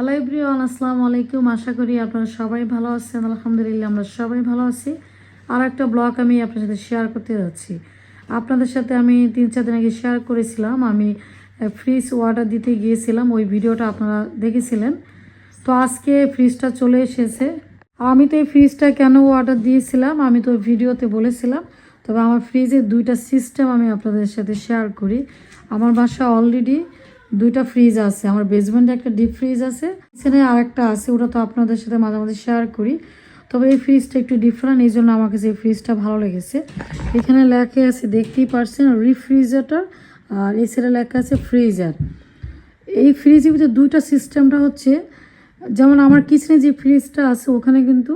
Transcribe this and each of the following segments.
Hello everyone আসসালামু আলাইকুম। আশা করি আপনারা সবাই ভালো আছেন। আলহামদুলিল্লাহ, আমরা সবাই ভালো আছি। আর একটা ব্লগ আমি আপনার সাথে শেয়ার করতে যাচ্ছি। আপনাদের সাথে আমি তিন, চার দিন আগে শেয়ার করেছিলাম। আমি ফ্রিজ অর্ডার দিতে গিয়েছিলাম। ওই ভিডিওটা আপনারা দেখেছিলেন। তো আজকে ফ্রিজটা চলে এসেছে। আমি তো এই ফ্রিজটা কেন অর্ডার দিয়েছিলাম? আমি তো ভিডিওতে বলেছিলাম। তবে আমার ফ্রিজের দুইটা সিস্টেম আমি আপনাদের সাথে শেয়ার করি। আমার বাসা অলরেডি দুইটা ফ্রিজ আছে। আমার বেসমেন্টে একটা ডিপ ফ্রিজ আছে এখানে আরেকটা আছে, ওটা তো আপনাদের সাথে মাঝে মাঝে শেয়ার করি। তবে এই ফ্রিজটা একটু ডিফারেন্ট এই জন্য আমার কাছে এই ফ্রিজটা ভালো লেগেছে। এখানে লেখা আছে, দেখতেই পারছেন রিফ্রিজারেটর আর সাইডে লেখা আছে ফ্রিজার এই ফ্রিজের ভিতরে দুইটা সিস্টেমটা হচ্ছে, যেমন আমার কিচেনে যে ফ্রিজটা আছে, ওখানে কিন্তু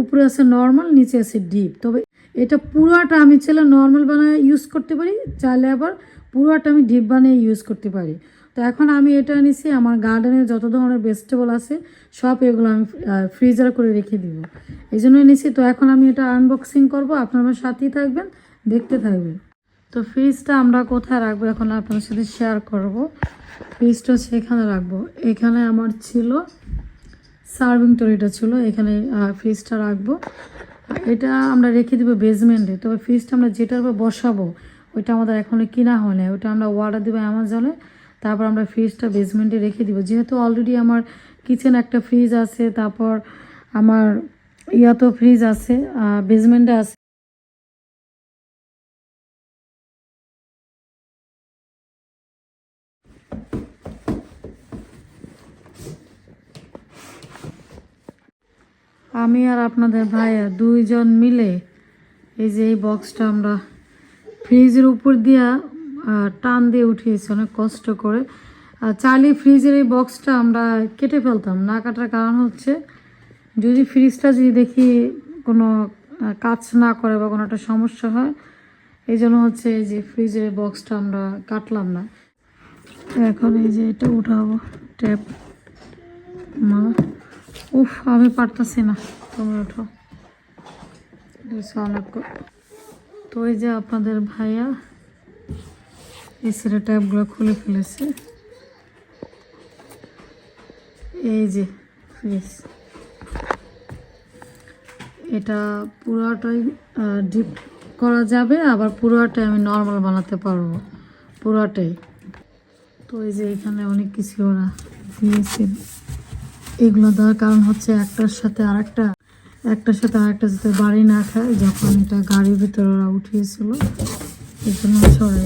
উপরে আছে নর্মাল নিচে আছে ডিপ তবে এটা পুরোটা আমি চাইলে নর্মাল বানায় ইউজ করতে পারি, চাইলে আবার পুরোটা আমি ডিপ বানিয়ে ইউজ করতে পারি। তো এখন আমি এটা নিছি আমার গার্ডেনে যত ধরনের ভেজিটেবল আছে, সব এগুলো আমি ফ্রিজার করে রেখে দিব। এই জন্যই নিছি তো এখন আমি এটা আনবক্সিং করব, আপনারা আমার সাথেই থাকবেন, দেখতে থাকবেন। তো ফ্রিজটা আমরা কোথায় রাখব এখন আপনার সাথে শেয়ার করব। ফ্রিজটা সেখানে রাখব। এখানে আমার ছিল সার্ভিং ট্রলিটা ছিল, এখানে ফ্রিজটা রাখব। এটা আমরা রেখে দিব বেসমেন্টে তবে ফ্রিজটা আমরা যেটার উপর বসাবো, ওইটা আমাদের এখনও কিনা হয় না ওইটা আমরা অর্ডার দেবো অ্যামাজনে তারপর আমরা ফ্রিজটা বেসমেন্টে রেখে দিব। যেহেতু অলরেডি আমার কিচেন একটা ফ্রিজ আছে, তারপর আমার ইয়াতো ফ্রিজ আছে বেসমেন্টে আছে। আমি আর আপনাদের ভাইয়া দুইজন মিলে এই যে এই বক্সটা আমরা ফ্রিজের উপর দিয়া টান দিয়ে উঠিয়েছি, অনেক কষ্ট করে। আর চালিয়ে ফ্রিজের এই বক্সটা আমরা কেটে ফেলতাম। না কাটার কারণ হচ্ছে, যদি ফ্রিজটা যদি দেখি কোনো কাজ না করে বা কোনো একটা সমস্যা হয়, এই জন্য হচ্ছে এই যে ফ্রিজের বক্সটা আমরা কাটলাম না। এখন এই যে এটা উঠাবো ট্যাপ মা। উফ, আমি পারতাছি না তুমি ওঠো অনেক তো এই যে আপনাদের ভাইয়া এসির ট্যাপগুলো খুলে ফেলেছে। এই যে ফ্রিজ এটা পুরোটাই ডিপ করা যাবে, আবার পুরোটাই আমি নর্মাল বানাতে পারব। পুরোটাই। তো এই যে এখানে অনেক কিছু ওরা দিয়েছে। এগুলো দেওয়ার কারণ হচ্ছে একটার সাথে আরেকটা, একটার সাথে আরেকটা যাতে বাড়ি না খায়, যখন এটা গাড়ির ভিতরে ওরা উঠিয়েছিল। এই জন্য হচ্ছে ওরা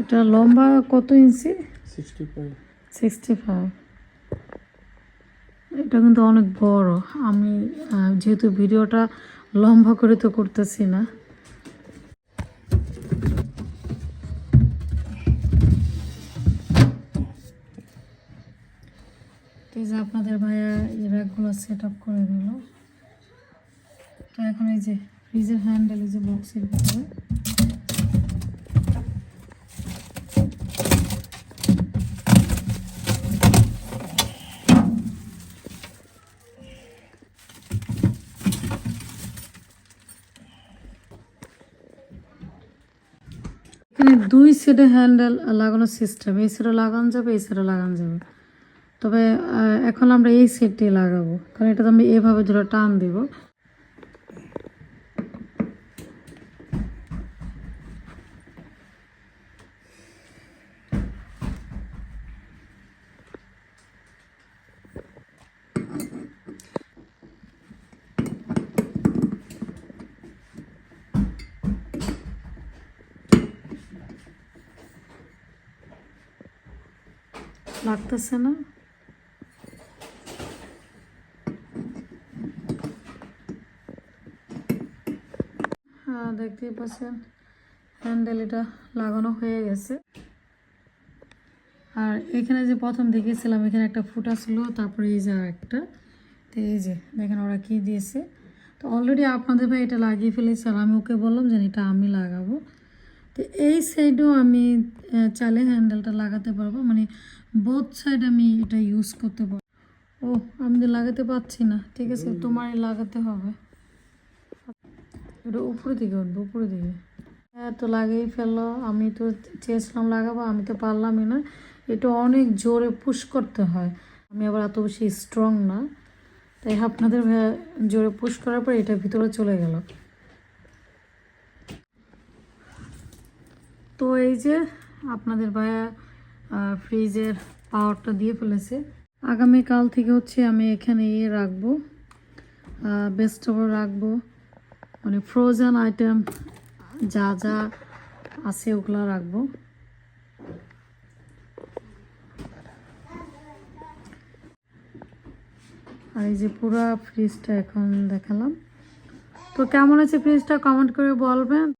এটা লম্বা কত ইঞ্চি? সিক্সটি ফাইভ এটা কিন্তু অনেক বড়। আমি যেহেতু ভিডিওটা লম্বা করে তো করতেছি না। আপনাদের ভাইয়া এই র্যাকগুলো সেট আপ করে দিল। তো এখন এই যে ফ্রিজের হ্যান্ডেল যে বক্সের ভিতরে। এখানে দুই সেটে হ্যান্ডেল লাগানোর সিস্টেম এই সেটে লাগানো যাবে, এই সেটে লাগানো যাবে। তবে এখন আমরা এই সেটটি লাগাবো, কারণ এটা তো আমি এভাবে ধরে টান দেব। লাগতেছে না? হ্যাঁ দেখতেই পাচ্ছেন হ্যান্ডেল এটা লাগানো হয়ে গেছে। আর এখানে যে প্রথম দেখেছিলাম এখানে একটা ফুটা ছিল, তারপরে এই যে একটা তো এই যে, দেখেন ওরা কি দিয়েছে। তো অলরেডি আপনাদের ভাই এটা লাগিয়ে ফেলেছে, আর আমি ওকে বললাম যে এটা আমি লাগাবো। তো এই সাইডেও আমি চালে হ্যান্ডেলটা লাগাতে পারব। মানে বোথ সাইড আমি এটা ইউজ করতে পারব। ও আমি তো লাগাতে পারছি না। ঠিক আছে, তোমারই লাগাতে হবে। এটা উপরে দিকে উঠবে উপরে দিকে। হ্যাঁ তো লাগিয়ে ফেলল আমি তো চেয়েছিলাম লাগাবো, আমি তো পারলামই না। এটা অনেক জোরে পুশ করতে হয়। আমি আবার এত বেশি স্ট্রং না। তাই আপনাদের জোরে পুশ করার পর এটা ভিতরে চলে গেল। তো এই যে, আপনাদের ভাইয়া ফ্রিজের পাওয়ারটা দিয়ে ফেলেছে। আগামীকাল থেকে হচ্ছে আমি এখানে ইয়ে রাখব ভেজিটেবল রাখব। মানে ফ্রোজেন আইটেম যা যা আছে ওগুলো রাখব। আর এই যে পুরো ফ্রিজটা এখন দেখালাম। তো কেমন আছে ফ্রিজটা কমেন্ট করে বলবেন।